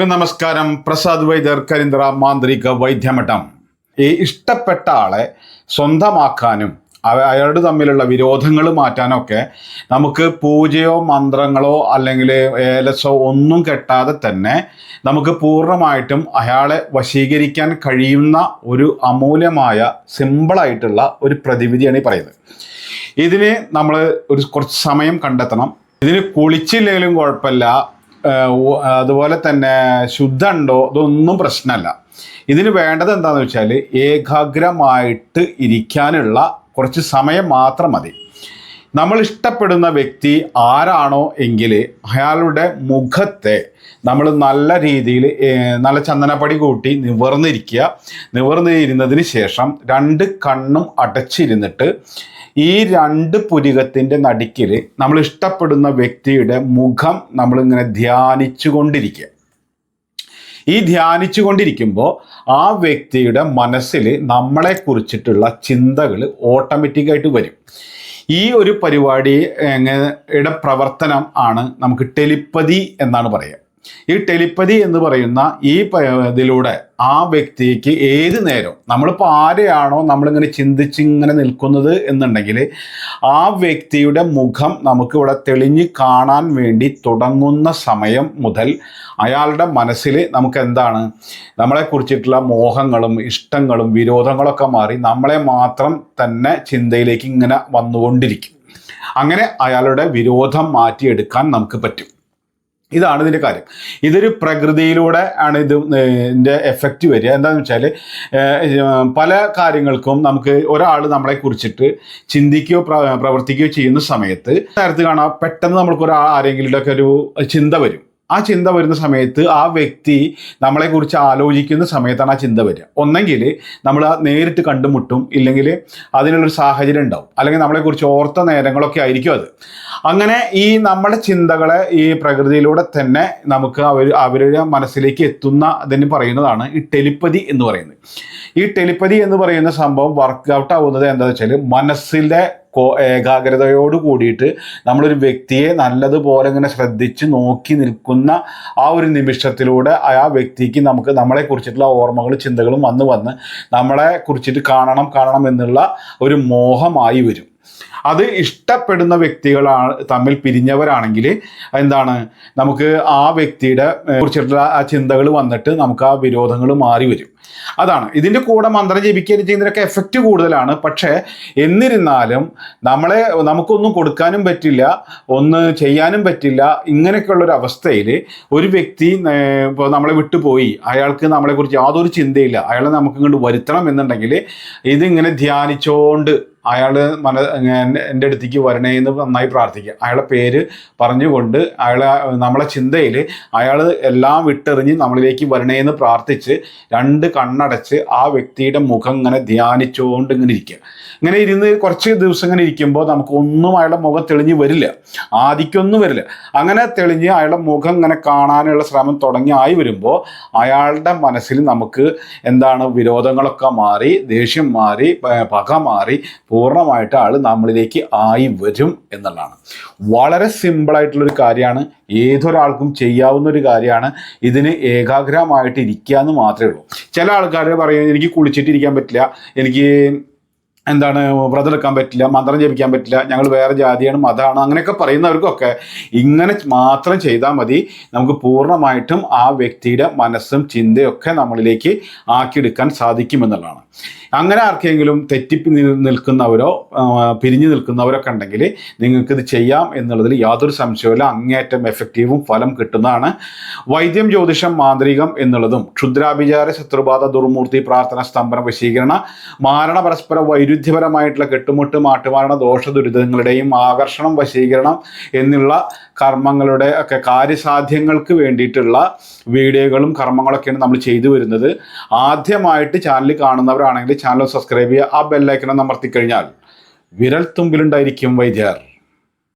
നമസ്കാരം. പ്രസാദ് വൈദ്യർ കരിന്ദ്ര മാന്ത്രിക വൈദ്യമഠം. ഈ ഇഷ്ടപ്പെട്ട ആളെ സ്വന്തമാക്കാനും അയാളുടെ തമ്മിലുള്ള വിരോധങ്ങൾ മാറ്റാനൊക്കെ നമുക്ക് പൂജയോ മന്ത്രങ്ങളോ അല്ലെങ്കിൽ ഏലസോ ഒന്നും കെട്ടാതെ തന്നെ നമുക്ക് പൂർണമായിട്ടും അയാളെ വശീകരിക്കാൻ കഴിയുന്ന ഒരു അമൂല്യമായ സിമ്പിളായിട്ടുള്ള ഒരു പ്രതിവിധിയാണ് ഈ പറയുന്നത്. ഇതിന് നമ്മൾ ഒരു കുറച്ച് സമയം കണ്ടെത്തണം. ഇതിന് കുളിച്ചില്ലെങ്കിലും കുഴപ്പമില്ല. അതുപോലെ തന്നെ ശുദ്ധമുണ്ടോ ഇതൊന്നും പ്രശ്നമല്ല. ഇതിന് വേണ്ടത് എന്താണെന്ന് വെച്ചാൽ ഏകാഗ്രമായിട്ട് ഇരിക്കാനുള്ള കുറച്ച് സമയം മാത്രം മതി. നമ്മൾ ഇഷ്ടപ്പെടുന്ന വ്യക്തി ആരാണോ എങ്കിൽ അയാളുടെ മുഖത്തെ നമ്മൾ നല്ല രീതിയിൽ നല്ല ചന്ദനപ്പടി കൂട്ടി നിവർന്നിരിക്കുക. നിവർന്നിരുന്നതിന് ശേഷം രണ്ട് കണ്ണും അടച്ചിരുന്നിട്ട് ഈ രണ്ട് പുരികത്തിന്റെ നടുക്കിൽ നമ്മൾ ഇഷ്ടപ്പെടുന്ന വ്യക്തിയുടെ മുഖം നമ്മളിങ്ങനെ ധ്യാനിച്ചു കൊണ്ടിരിക്കുക ഈ ധ്യാനിച്ചു കൊണ്ടിരിക്കുമ്പോൾ ആ വ്യക്തിയുടെ മനസ്സിൽ നമ്മളെ കുറിച്ചിട്ടുള്ള ചിന്തകൾ ഓട്ടോമാറ്റിക്കായിട്ട് വരും. ഈ ഒരു പരിപാടി എങ്ങനെ പ്രവർത്തനം ആണ് നമുക്ക് ടെലിപ്പതി എന്നാണ് പറയുക. ഈ ടെലിപ്പതി എന്ന് പറയുന്ന ഈ ഇതിലൂടെ ആ വ്യക്തിക്ക് ഏത് നേരം നമ്മളിപ്പോൾ ആരെയാണോ നമ്മളിങ്ങനെ ചിന്തിച്ച് ഇങ്ങനെ നിൽക്കുന്നത് എന്നുണ്ടെങ്കിൽ ആ വ്യക്തിയുടെ മുഖം നമുക്ക് ഇവിടെ തെളിഞ്ഞ് കാണാൻ വേണ്ടി തുടങ്ങുന്ന സമയം മുതൽ അയാളുടെ മനസ്സിൽ നമുക്ക് എന്താണ് നമ്മളെക്കുറിച്ചിട്ടുള്ള മോഹങ്ങളും ഇഷ്ടങ്ങളും വിരോധങ്ങളൊക്കെ മാറി നമ്മളെ മാത്രം തന്നെ ചിന്തയിലേക്ക് ഇങ്ങനെ വന്നുകൊണ്ടിരിക്കും. അങ്ങനെ അയാളുടെ വിരോധം മാറ്റിയെടുക്കാൻ നമുക്ക് പറ്റും. ഇതാണ് ഇതിന്റെ കാര്യം. ഇതൊരു പ്രകൃതിയിലൂടെ ആണ് ഇത് ഇതിന്റെ എഫക്റ്റ് വരിക. എന്താണെന്ന് വെച്ചാൽ പല കാര്യങ്ങൾക്കും നമുക്ക് ഒരാൾ നമ്മളെ കുറിച്ചിട്ട് ചിന്തിക്കുകയോ പ്രവർത്തിക്കുകയോ ചെയ്യുന്ന സമയത്ത് നേരത്തെ കാണാം പെട്ടെന്ന് നമ്മൾക്ക് ഒരാൾ ആരെങ്കിലും ഒക്കെ ഒരു ചിന്ത വരും. ആ ചിന്ത വരുന്ന സമയത്ത് ആ വ്യക്തി നമ്മളെക്കുറിച്ച് ആലോചിക്കുന്ന സമയത്താണ് ആ ചിന്ത വരിക. ഒന്നെങ്കിൽ നമ്മൾ നേരിട്ട് കണ്ടുമുട്ടും ഇല്ലെങ്കിൽ അതിനുള്ളൊരു സാഹചര്യം ഉണ്ടാവും. അല്ലെങ്കിൽ നമ്മളെക്കുറിച്ച് ഓർത്ത നേരങ്ങളൊക്കെ ആയിരിക്കും അത്. അങ്ങനെ ഈ നമ്മുടെ ചിന്തകളെ ഈ പ്രകൃതിയിലൂടെ തന്നെ നമുക്ക് അവർ അവരുടെ മനസ്സിലേക്ക് എത്തുന്ന അതിന് പറയുന്നതാണ് ഈ ടെലിപ്പതി എന്ന് പറയുന്നത്. ഈ ടെലിപ്പതി എന്ന് പറയുന്ന സംഭവം വർക്കൗട്ട് ആവുന്നത് എന്താണെന്ന് വെച്ചാൽ മനസ്സിലെ ഏകാഗ്രതയോട് കൂടിയിട്ട് നമ്മളൊരു വ്യക്തിയെ നല്ലതുപോലെ ഇങ്ങനെ ശ്രദ്ധിച്ച് നോക്കി നിൽക്കുന്ന ആ ഒരു നിമിഷത്തിലൂടെ ആ വ്യക്തിക്ക് നമുക്ക് നമ്മളെ കുറിച്ചിട്ടുള്ള ഓർമ്മകളും ചിന്തകളും വന്ന് വന്ന് നമ്മളെ കുറിച്ചിട്ട് കാണണം കാണണം എന്നുള്ള ഒരു മോഹമായി വരും. അത് ഇഷ്ടപ്പെടുന്ന വ്യക്തികളാണ് തമ്മിൽ പിരിഞ്ഞവരാണെങ്കിൽ എന്താണ് നമുക്ക് ആ വ്യക്തിയുടെ കുറിച്ചിട്ടുള്ള ആ ചിന്തകൾ വന്നിട്ട് നമുക്ക് ആ വിരോധങ്ങൾ മാറി വരും. അതാണ്. ഇതിന്റെ കൂടെ മന്ത്രം ജപിക്കുകയും ചെയ്യുന്നതിനൊക്കെ എഫക്റ്റ് കൂടുതലാണ്. പക്ഷേ എന്നിരുന്നാലും നമ്മളെ നമുക്കൊന്നും കൊടുക്കാനും പറ്റില്ല ഒന്ന് ചെയ്യാനും പറ്റില്ല ഇങ്ങനെയൊക്കെയുള്ള ഒരു അവസ്ഥയിൽ ഒരു വ്യക്തി ഇപ്പോൾ നമ്മളെ വിട്ടുപോയി. അയാൾക്ക് നമ്മളെക്കുറിച്ച് യാതൊരു ചിന്തയില്ല. അയാളെ നമുക്ക് ഇങ്ങോട്ട് വരുത്തണം എന്നുണ്ടെങ്കിൽ ഇതിങ്ങനെ ധ്യാനിച്ചുകൊണ്ട് അയാൾ മന എന്റെ- അടുത്തേക്ക് വരണേ എന്ന് നന്നായി പ്രാർത്ഥിക്കുക. അയാളെ പേര് പറഞ്ഞുകൊണ്ട് അയാളെ നമ്മളെ ചിന്തയിൽ അയാൾ എല്ലാം വിട്ടെറിഞ്ഞ് നമ്മളിലേക്ക് വരണേ എന്ന് പ്രാർത്ഥിച്ച് രണ്ട് കണ്ണടച്ച് ആ വ്യക്തിയുടെ മുഖം ഇങ്ങനെ ധ്യാനിച്ചുകൊണ്ട് ഇങ്ങനെ ഇരിക്കുക. ഇങ്ങനെ ഇരുന്ന് കുറച്ച് ദിവസം ഇങ്ങനെ ഇരിക്കുമ്പോൾ നമുക്ക് ഒന്നും അയാളുടെ മുഖം തെളിഞ്ഞ് വരില്ല. ആദിക്കൊന്നും വരില്ല. അങ്ങനെ തെളിഞ്ഞ് അയാളുടെ മുഖം ഇങ്ങനെ കാണാനുള്ള ശ്രമം തുടങ്ങി ആയി വരുമ്പോൾ അയാളുടെ മനസ്സിൽ നമുക്ക് എന്താണ് വിരോധങ്ങളൊക്കെ മാറി ദേഷ്യം മാറി പക മാറി പൂർണമായിട്ട് ആൾ നമ്മളിലേക്ക് ആയി വരും എന്നുള്ളതാണ്. വളരെ സിമ്പിളായിട്ടുള്ളൊരു കാര്യമാണ്. ഏതൊരാൾക്കും ചെയ്യാവുന്ന ഒരു കാര്യമാണ്. ഇതിന് ഏകാഗ്രമായിട്ട് ഇരിക്കുക എന്ന് മാത്രമേ ഉള്ളൂ. ചില ആൾക്കാർ പറയും എനിക്ക് കുളിച്ചിട്ടിരിക്കാൻ പറ്റില്ല. എനിക്ക് എന്താണ് വ്രതമെടുക്കാൻ പറ്റില്ല മന്ത്രം ജപിക്കാൻ പറ്റില്ല ഞങ്ങൾ വേറെ ജാതിയാണ് മതമാണ് അങ്ങനെയൊക്കെ പറയുന്നവർക്കൊക്കെ ഇങ്ങനെ മാത്രം ചെയ്താൽ മതി. നമുക്ക് പൂർണമായിട്ടും ആ വ്യക്തിയുടെ മനസ്സും ചിന്തയൊക്കെ നമ്മളിലേക്ക് ആക്കിയെടുക്കാൻ സാധിക്കുമെന്നുള്ളതാണ്. അങ്ങനെ ആർക്കെങ്കിലും തെറ്റിപ്പി നിൽക്കുന്നവരോ പിരിഞ്ഞു നിൽക്കുന്നവരൊക്കെ ഉണ്ടെങ്കിൽ നിങ്ങൾക്കിത് ചെയ്യാം എന്നുള്ളതിൽ യാതൊരു സംശയവുമില്ല അങ്ങേയറ്റം എഫക്റ്റീവും ഫലം കിട്ടുന്നതാണ്. വൈദ്യം ജ്യോതിഷം മാന്ത്രികം എന്നുള്ളതും ക്ഷുദ്രാഭിചാര ശത്രുബാധ ദുർമൂർത്തി പ്രാർത്ഥന സ്തംഭന വശീകരണ മാരണ പരസ്പര വൈരുദ്ധ്യപരമായിട്ടുള്ള കെട്ടുമുട്ട് മാട്ടുമാരണ ദോഷ ദുരിതങ്ങളുടെയും ആകർഷണം വശീകരണം എന്നുള്ള കർമ്മങ്ങളുടെ ഒക്കെ കാര്യസാധ്യങ്ങൾക്ക് വേണ്ടിയിട്ടുള്ള വീഡിയോകളും കർമ്മങ്ങളൊക്കെയാണ് നമ്മൾ ചെയ്തു വരുന്നത്. ആദ്യമായിട്ട് ചാനൽ കാണുന്നവരാണെങ്കിൽ ചാനൽ സബ്സ്ക്രൈബ് ചെയ്യുക. ആ ബെല്ലൈക്കണം അമർത്തി കഴിഞ്ഞാൽ വിരൽ തുമ്പിലുണ്ടായിരിക്കും വൈദ്യർ.